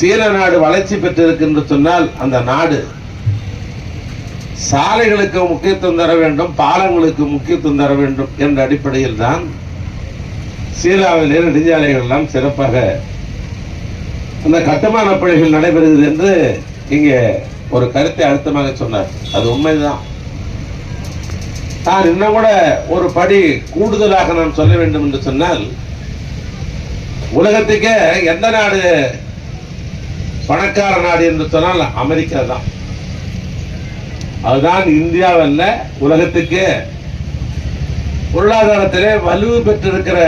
சீன நாடு வளர்ச்சி பெற்றிருக்கின்ற சொன்னால் அந்த நாடு சாலைகளுக்கு முக்கியத்துவம் தர வேண்டும் பாலங்களுக்கு முக்கியத்துவம் தர வேண்டும் என்ற அடிப்படையில் தான் சீனாவிலே நெடுஞ்சாலைகள் எல்லாம் சிறப்பாக அந்த கட்டுமான பணிகள் நடைபெறுகிறது என்று இங்கே ஒரு கருத்தை அழுத்தமாக சொன்னார். அது உண்மைதான். நான் இன்னும் கூட ஒரு படி கூடுதலாக நான் சொல்ல வேண்டும் என்று சொன்னால் உலகத்துக்கே எந்த நாடு பணக்கார நாடு என்று சொன்னால் அமெரிக்கா தான். அதுதான் இந்தியாவில் உலகத்துக்கு. பொருளாதாரத்திலே வலு பெற்றிருக்கிற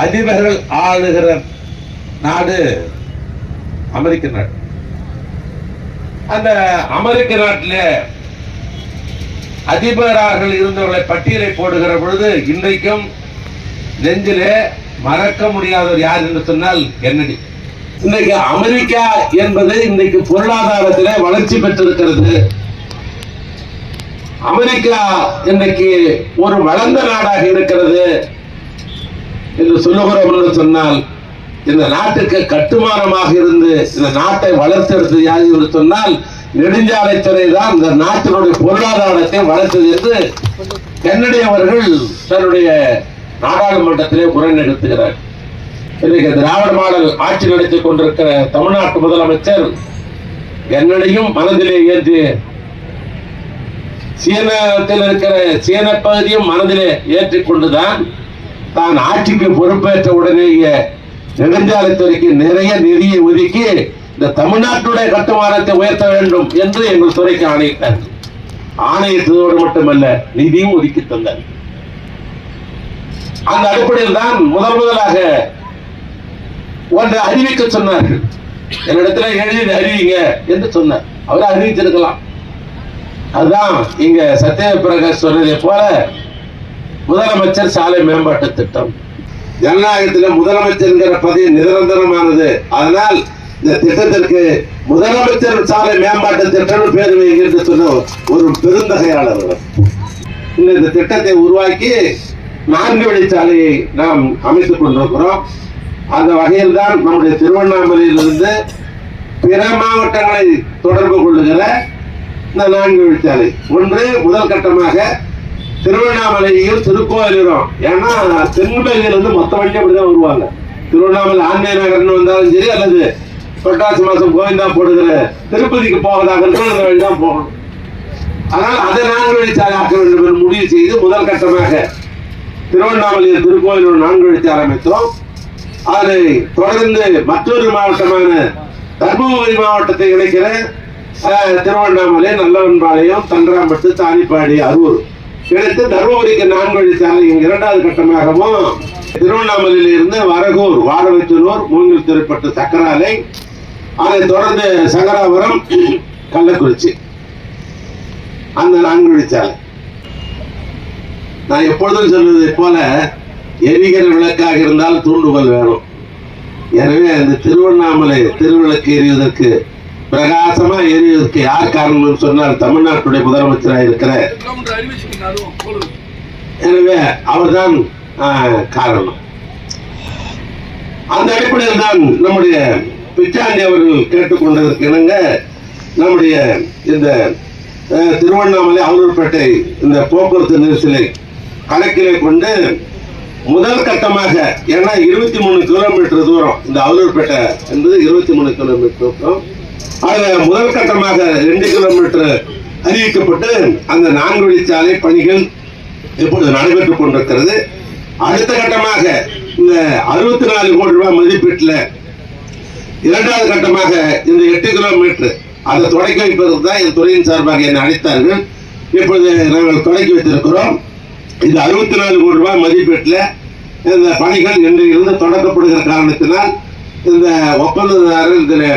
அதிபர்கள் ஆளுகிற நாடு அமெரிக்க நாடு. அந்த அமெரிக்க நாட்டிலே அதிபராக இருந்தவர்களை பட்டியலை போடுகிற பொழுது இன்றைக்கும் நெஞ்சிலே மறக்க முடியாதவர் யார் என்று சொன்னால் என்னடி இன்றைக்கு அமெரிக்கா என்பது இன்றைக்கு பொருளாதாரத்தில் வளர்ச்சி பெற்றிருக்கிறது. அமெரிக்கா இன்றைக்கு ஒரு வளர்ந்த நாடாக இருக்கிறது என்று சொல்லுகிறோம் என்று சொன்னால் இந்த நாட்டுக்கு கட்டுமானமாக இருந்து இந்த நாட்டை வளர்த்தெடுத்தது யார் என்று சொன்னால் நெடுஞ்சாலைத்துறை தான் இந்த நாட்டினுடைய பொருளாதாரத்தை வளர்த்தது என்று கென்னடி அவர்கள் தன்னுடைய நாடாளுமன்றத்திலே உரை எடுத்துகிறார் இன்றைக்கு திராவிட மாடல் ஆட்சி நடத்திக் கொண்டிருக்கிற தமிழ்நாட்டு முதலமைச்சர் என்னடையும் மனதிலே ஏற்றி சீனத்தில் இருக்கிற சீன பகுதியும் மனதிலே ஏற்றிக்கொண்டுதான் தான் ஆட்சிக்கு பொறுப்பேற்ற உடனேயே நெடுஞ்சாலைத்துறைக்கு நிறைய நிதியை ஒதுக்கி இந்த தமிழ்நாட்டுடைய கட்டுமானத்தை உயர்த்த வேண்டும் என்று எங்கள் துறைக்கு ஆணையிட்டார் ஆணையிட்டதோடு மட்டுமல்ல நிதியும் ஒதுக்கி தந்தார் அந்த அடிப்படையில் தான் முதல் முதலாக ஒன்றை அறிவிக்க சொன்னார்கள் என்னிடத்துல எழுதி அறிவிங்க என்று சொன்னார். அவர் அறிவிச்சிருக்கலாம் அதுதான் இங்க சத்ய பிரகாஷ் சொன்னதை போல முதலமைச்சர் சாலை மேம்பாட்டு திட்டம். ஜனநாயகத்தில் முதலமைச்சர்ங்கிற பதவி நிரந்தரமானது. அதனால் இந்த திட்டத்திற்கு முதலமைச்சர் சாலை மேம்பாட்டு திட்டம் பேர் வைக்கிறது சொன்ன ஒரு பெருந்தகையாளர் இந்த இந்த திட்டத்தை உருவாக்கி நான்கு வழிச்சாலையை நாம் அமைத்துக் கொண்டிருக்கிறோம். அந்த வகையில் தான் நம்முடைய திருவண்ணாமலையிலிருந்து பிற மாவட்டங்களை தொடர்பு கொள்ளுகிற இந்த நான்கு வழிச்சாலை ஒன்று முதல் கட்டமாக திருவண்ணாமலையும் திருக்கோயிலும். ஏன்னா தென்மலையிலிருந்து மொத்த வண்டி அப்படிதான் வருவாங்க. திருவண்ணாமலை ஆன்மீக நகர்னு வந்தாலும் சரி அல்லது புரட்டாசி மாசம் கோவிந்தா போடுகிற திருப்பதிக்கு போவதாக இருக்கும் அந்த வழி தான் போகணும். ஆனால் அதை நான்கு வழிச்சாலை ஆக்க வேண்டும் என்று முடிவு செய்து முதல் கட்டமாக திருவண்ணாமலையில் திருக்கோயிலூர் நான்கு வழிச்சாலை அமைத்தோம். அதை தொடர்ந்து மற்றொரு மாவட்டமான தர்மபுரி மாவட்டத்தை இணைக்கிற திருவண்ணாமலை நல்லவன்பாளையம் தண்டராம்பட்டு தானிப்பாடி அரூர். இணைத்து தர்மபுரிக்கு நான்கு வழி இங்கு இரண்டாவது கட்டமாகவும் திருவண்ணாமலையில் இருந்து வரகூர் வாழவச்சனூர் மூங்கில் திருப்பட்டு சக்கராலை அதைத் தொடர்ந்து சங்கராபுரம் கள்ளக்குறிச்சி. அந்த நான்கு சாலை நான் எப்பொழுதும் சொல்வதை போல எரிகிற விளக்காக இருந்தால் தூண்டுகோல் வேணும். எனவே அந்த திருவண்ணாமலை திருவிளக்கு எரிவதற்கு பிரகாசமா எரிவதற்கு யார் காரணம் சொன்னால் தமிழ்நாட்டுடைய முதலமைச்சராக இருக்கிற எனவே அவர்தான் ஆஹ், காரணம். அந்த அடிப்படையில் தான் நம்முடைய பிச்சாண்டி அவர்கள் கேட்டுக்கொண்டதற்கு இணங்க நம்முடைய இந்த அஹ், திருவண்ணாமலை அவலூர்பேட்டை இந்த போக்குவரத்து நெரிசலை கணக்கிலே கொண்டு முதல் கட்டமாக ஏன்னா இருபத்தி மூணு கிலோமீட்டர் தூரம். இந்த அவலூர்பேட்டை என்பது இருபத்தி மூணு கிலோமீட்டர் தூரம். அதில் முதல் கட்டமாக ரெண்டு கிலோமீட்டர் அறிவிக்கப்பட்டு அந்த நான்கு வழிச்சாலை பணிகள் இப்பொழுது நடைபெற்றுக் கொண்டிருக்கிறது. அடுத்த கட்டமாக இந்த அறுபத்தி நாலு கோடி ரூபாய் மதிப்பீட்டில் இரண்டாவது கட்டமாக இந்த எட்டு கிலோமீட்டர் அதை தொடக்கி வைப்பதற்கு தான் என் துறையின் சார்பாக என்னை அழைத்தார்கள். இப்பொழுது நாங்கள் தொடக்கி வைத்திருக்கிறோம். இந்த அறுபத்தி நாலு கோடி ரூபாய் மதிப்பீட்டில் இந்த பணிகள் இன்று இருந்து தொடங்கப்படுகிற காரணத்தினால் இந்த ஒப்பந்ததாரர் இதில்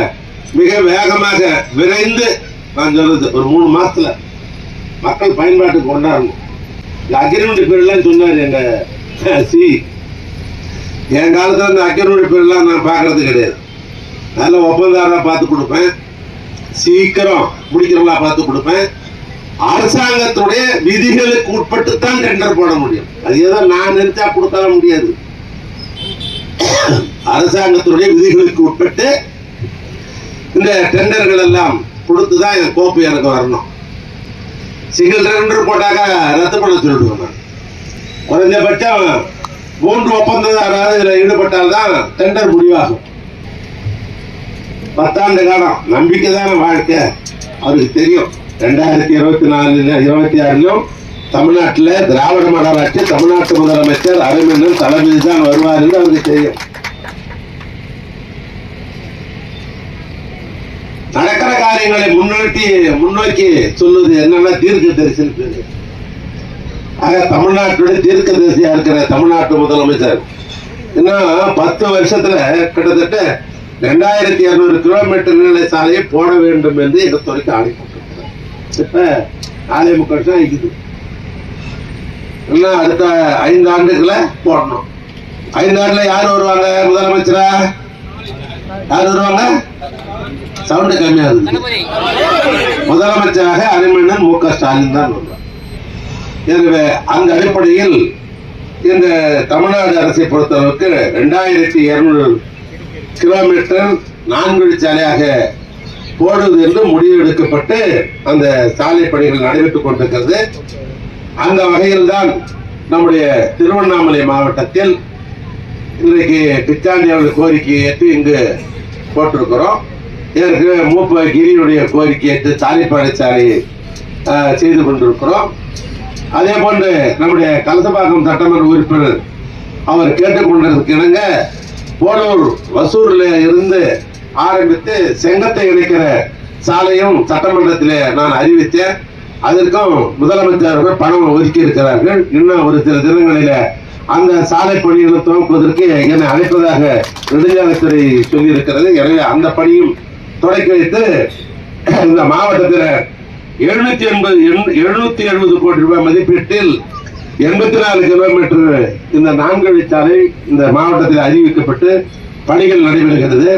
மிக வேகமாக விரைந்து நான் சொல்றது ஒரு மூணு மாசத்துல மக்கள் பயன்பாட்டுக்கு கொண்டாடணும். இந்த அக்ரிமெண்ட் பேர்லாம் சொன்னார் எங்க சி. என் காலத்தில் இந்த அக்ரிமெண்ட் பேர்லாம் நான் பார்க்கறது கிடையாது. நல்ல ஒப்பந்தாரா பார்த்து கொடுப்பேன். சீக்கிரம் முடிக்கிறவங்களா பார்த்து கொடுப்பேன். அரசாங்கத்துடைய விதிகளுக்கு உட்பட்டு தான் டெண்டர் போட முடியும். அது ஏதோ நான் நினைச்சா கொடுத்தால முடியாது. அரசாங்கத்துடைய விதிகளுக்கு உட்பட்டு இந்த டெண்டர்கள் எல்லாம் கொடுத்து தான் இந்த கோப்பு எனக்கு வரணும். சிங்கிள் டெண்டர் போட்டாக்க ரத்து பண்ண சொல்லிடுவேன் நான் குறைஞ்சபட்சம் மூன்று ஒப்பந்ததாராவது இதில் ஈடுபட்டால்தான் டெண்டர் முடிவாகும். பத்தாண்டு காலம். நம்பிக்கை தானே வாழ்க்கை. அவருக்கு தெரியும். ரெண்டாயிரத்தி இருபத்தி நாலுல இருபத்தி ஆறுலையும் தமிழ்நாட்டில் திராவிட மாநகராட்சி ஆட்சி தமிழ்நாட்டு முதலமைச்சர் அரவிந்தன் தலைமையில் தான் வருவார் என்று அவருக்கு தெரியும் நடக்கிற காரியங்களை முன்னோக்கி முன்னோக்கி சொல்லுது என்னன்னா தீர்க்க தரிசனம் ஆக தமிழ்நாட்டுடைய தீர்க்க தரிசியா இருக்கிற தமிழ்நாட்டு முதலமைச்சர் இன்னும் பத்து வருஷத்துல கிட்டத்தட்ட ரெண்டாயிரத்தி இரநூறு கிலோமீட்டர் நீள சாலையை போட வேண்டும் என்று எங்க துறைக்கு இப்ப நாலே முக்கால் வருஷம் இருக்குது இன்னும் அடுத்த ஐந்து ஆண்டுகளை போடணும். ஐந்து ஆண்டுல யார் வருவாங்க முதலமைச்சரா? யார் வருவாங்க? சவுண்டு கம்மியாகுது முதலமைச்சராக அரிமண்ணன் மு க ஸ்டாலின் தான் வருவார். எனவே அந்த அடிப்படையில் இந்த தமிழ்நாடு அரசை பொறுத்தளவுக்கு ரெண்டாயிரத்தி இருநூறு கிலோமீட்டர் நான்கு சாலையாக போடுவது என்று முடிவு எடுக்கப்பட்டு அந்த சாலை பணிகள் நடைபெற்றுக் கொண்டிருக்கிறது. அந்த வகையில் தான் நம்முடைய திருவண்ணாமலை மாவட்டத்தில் இன்றைக்கு பிச்சாண்டி கோரிக்கையை ஏற்று இங்கு போட்டிருக்கிறோம். ஏற்கனவே மூப்ப கிரியுடைய கோரிக்கை ஏற்று சாலைப்பாதை சாலை ஆஹ், செய்து கொண்டிருக்கிறோம். அதே போன்று நம்முடைய கலசபாக்கம் சட்டமன்ற உறுப்பினர் அவர் கேட்டுக்கொண்டதற்கு இணங்க போலூர் வசூரில் இருந்து ஆரம்பித்து செங்கத்தை இணைக்கிற சாலையும் சட்டமன்றத்தில் நான் அறிவித்தேன். அதற்கும் முதலமைச்சர்கள் பணம் ஒதுக்கி இருக்கிறார்கள். இன்னும் ஒரு சில தினங்களில அந்த சாலை பணிகளை துவக்குவதற்கு என்னை அழைப்பதாக நெடுஞ்சாலைத்துறை சொல்லியிருக்கிறது. எனவே அந்த பணியும் தொடக்கி வைத்து இந்த மாவட்டத்தில் எழுநூத்தி எண்பது எழுநூத்தி எழுபது கோடி ரூபாய் மதிப்பீட்டில் எண்பத்தி நாலு கிலோமீட்டர் இந்த நான்கு வழிச்சாலை இந்த மாவட்டத்தில் அறிவிக்கப்பட்டு பணிகள் நடைபெறுகிறது.